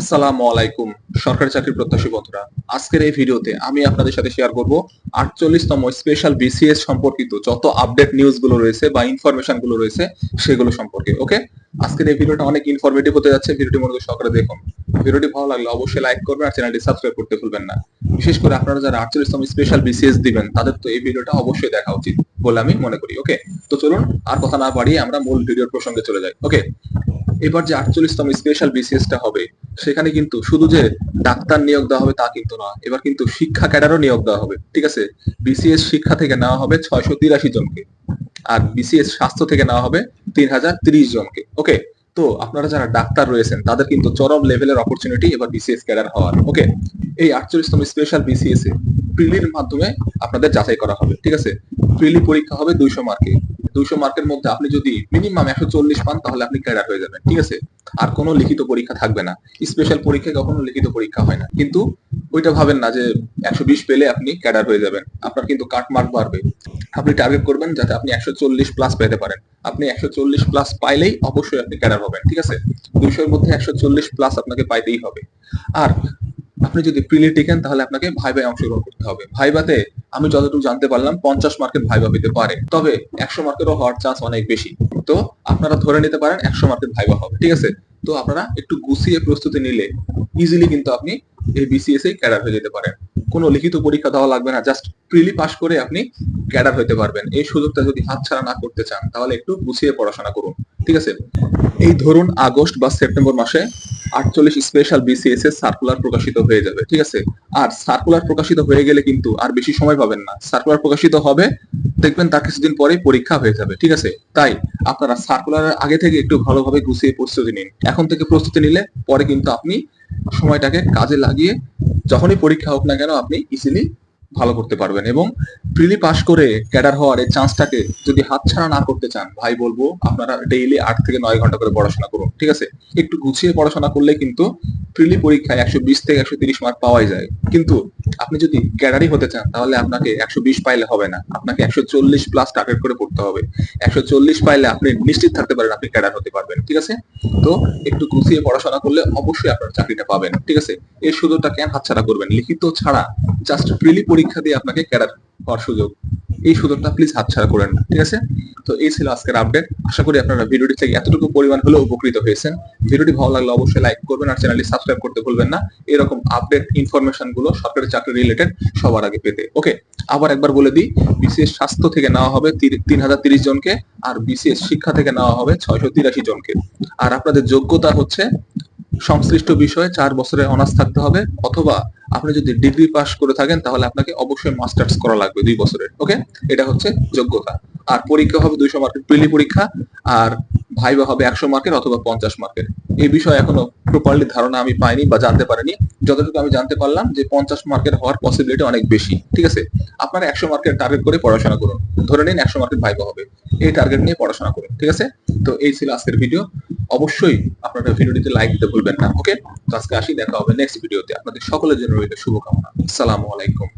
আসসালামু আলাইকুম, সরকারি চাকরি প্রত্যাশী বন্ধুরা। আজকের এই ভিডিওতে আমি আপনাদের সাথে শেয়ার করব আটচল্লিশতম স্পেশাল বিসিএস সম্পর্কিত যত আপডেট নিউজগুলো রয়েছে বা ইনফরমেশনগুলো রয়েছে সেগুলো সম্পর্কে ওকে আজকের এই ভিডিওটা অনেক ইনফরমেটিভ হতে যাচ্ছে, ভিডিওটি মনোযোগ সহকারে দেখুন। ভিডিওটি ভালো লাগলে অবশ্যই লাইক করবেন আর চ্যানেলটি সাবস্ক্রাইব করতে ভুলবেন না। বিশেষ করে আপনারা যারা আটচল্লিশতম স্পেশাল বিসিএস দিবেন, তাদের তো এই ভিডিওটা অবশ্যই দেখা উচিত বলে আমি মনে করি ওকে তো চলুন আর কথা না বাড়িয়ে আমরা মূল ভিডিওর প্রসঙ্গে চলে যাই ওকে এবার যে আটচল্লিশতম স্পেশাল বিসিএসটা হবে, সেখানে কিন্তু শুধু যে ডাক্তার নিয়োগ দেওয়া হবে তা কিন্তু না, এবার কিন্তু শিক্ষা ক্যাডারও নিয়োগ দেওয়া হবে, ঠিক আছে? বিসিএস শিক্ষা থেকে নেওয়া হবে ছয়শো তিরাশি জনকে, আর বিসিএস স্বাস্থ্য থেকে নেওয়া হবে তিন হাজার তিরিশ জনকে ওকে তো আপনারা যারা ডাক্তার রয়েছেন, তাদের কিন্তু চরম লেভেলের অপরচুনিটি এবার বিসিএস ক্যাডার হওয়ার ওকে এই আটচল্লিশতম স্পেশাল বিসিএস এ প্রিলির মাধ্যমে আপনাদের যাচাই করা হবে, ঠিক আছে? প্রিলি পরীক্ষা হবে দুইশো মার্কে দুইশো মার্কের মধ্যে আপনি যদি মিনিমাম একশো চল্লিশ পান, তাহলে আপনি ক্যাডার হয়ে যাবেন, ঠিক আছে? আর কোনো লিখিত পরীক্ষা থাকবে না। স্পেশাল পরীক্ষায় কখনো লিখিত পরীক্ষা হয় না। কিন্তু ওইটা ভাবেন না যে একশো বিশ পেলে আপনি ক্যাডার হয়ে যাবেন। আপনার কিন্তু কাট মার্ক বাড়বে। আপনি টার্গেট করবেন যাতে আপনি একশো চল্লিশ প্লাস পেতে পারেন। আপনি একশো চল্লিশ প্লাস পাইলেই অবশ্যই আপনি ক্যাডার হবেন, ঠিক আছে? দুইশোর মধ্যে একশো চল্লিশ প্লাস আপনাকে পাইতেই হবে। আর আপনি যদি প্রিলি টিকেন, তাহলে আপনাকে ভাইভায় অংশগ্রহণ করতে হবে। ভাইভাতে আমি যতটুকু জানতে পারলাম, পঞ্চাশ মার্কের ভাইভা পেতে পারে। তবে একশো মার্কেরও হওয়ার চান্স অনেক বেশি। তো আপনারা ধরে নিতে পারেন, একশো মার্কের ভাইভা হবে, ঠিক আছে? তো আপনারা একটু গুছিয়ে প্রস্তুতি নিলে ইজিলি কিন্তু আপনি এই বিসিএস ক্যাডার হয়ে যেতে পারেন কোনো লিখিত পরীক্ষা দেওয়া লাগবে না জাস্ট প্রিলি পাস করে আপনি ক্যাডার হতে পারবেন। এই সুযোগটা যদি হাতছাড়া না করতে চান, তাহলে একটু গুছিয়ে পড়াশোনা করুন, ঠিক আছে? এই ধরুন আগস্ট বা সেপ্টেম্বর মাসে আটচল্লিশ স্পেশাল বিসিএস এর সার্কুলার প্রকাশিত হয়ে যাবে, ঠিক আছে? আর সার্কুলার প্রকাশিত হয়ে গেলে কিন্তু আর বেশি সময় পাবেন না। সার্কুলার প্রকাশিত হবে, দেখবেন তার কিছুদিন পরেই পরীক্ষা হয়ে যাবে, ঠিক আছে? তাই আপনারা সার্কুলারের আগে থেকে একটু ভালোভাবে গুছিয়ে প্রস্তুতি নিন। এখন থেকে প্রস্তুতি নিলে পরে কিন্তু আপনি সময়টাকে কাজে লাগিয়ে যখনই পরীক্ষা হোক না কেন আপনি ইজিলি ভালো করতে পারবেন এবং প্রিলি পাস করে ক্যাডার হওয়ার এই চান্সটাকে যদি হাতছাড়া না করতে চান, ভাই বলব আপনারা ডেইলি আট থেকে নয় ঘণ্টা করে পড়াশোনা করুন, ঠিক আছে? একটু গুছিয়ে পড়াশোনা করলে কিন্তু প্রিলি পরীক্ষায় একশো বিশ থেকে একশো তিরিশ মার্ক পাওয়াই যায়। কিন্তু আপনি যদি ক্যাডারই হতে চান, তাহলে আপনাকে একশো বিশ পাইলে হবে না। আপনাকে একশো চল্লিশ প্লাস টার্গেট করে পড়তে হবে। একশো চল্লিশ পাইলে আপনি নিশ্চিত থাকতে পারেন আপনি ক্যাডার হতে পারবেন, ঠিক আছে? তো একটু গুছিয়ে পড়াশোনা করলে অবশ্যই আপনার চাকরিটা পাবেন, ঠিক আছে? এই সুযোগটা কেন হাতছাড়া করবেন। লিখিত ছাড়া জাস্ট প্রিলি পরীক্ষা দিয়ে আপনাকে ক্যাডার হওয়ার সুযোগ। এই সুযোগটা প্লিজ হাতছাড়া করেন না, ঠিক আছে? তো এই ছিল আজকের আপডেট আশা করি আপনারা ভিডিওটি থেকে এতটুকু পরিমাণ হলেও উপকৃত হয়েছেন। ভিডিওটি ভালো লাগলে অবশ্যই লাইক করবেন আর চ্যানেলটি সাবস্ক্রাইব করতে ভুলবেন না। এরকম আপডেট ইনফরমেশনগুলো সরকারি চাকরি রিলেটেড সবার আগে পেতে। ওকে আবার একবার বলে দিই বিসিএস স্বাস্থ্য থেকে নেওয়া হবে তিন হাজার তিরিশ জনকে আর বিসিএস শিক্ষা থেকে নেওয়া হবে ছয়শো তিরাশি জনকে। আর আপনাদের যোগ্যতা হচ্ছে সংশ্লিষ্ট বিষয়ে চার বছরের অনার্স থাকতে হবে অথবা আপনি যদি ডিগ্রি পাস করে থাকেন, তাহলে আপনাকে অবশ্যই মাস্টার্স করা লাগবে দুই বছরের, ওকে? এটা হচ্ছে যোগ্যতা। আর পরীক্ষা হবে দুইশো মার্কের, প্রিলি পরীক্ষা, আর ভাইবা হবে একশো মার্কের অথবা পঞ্চাশ মার্কের। এই বিষয়ে এখনও প্রপারলি ধারণা আমি পাইনি বা জানতে পারিনি। যতটুকু আমি জানতে পারলাম যে পঞ্চাশ মার্কের হওয়ার পসিবিলিটি অনেক বেশি, ঠিক আছে? আপনারা একশো মার্কের টার্গেট করে পড়াশোনা করুন। ধরে নিন একশো মার্কের ভাইবা হবে। এই টার্গেট নিয়ে পড়াশোনা করুন, ঠিক আছে? তো এই ছিল আজকের ভিডিও অবশ্যই আপনারা ভিডিওটিতে লাইক দিতে ভুলবেন না ওকে তো আজকে আসি, দেখা হবে নেক্সট ভিডিওতে আপনাদের সকলের জন্য রইল শুভকামনা। আসসালামু আলাইকুম।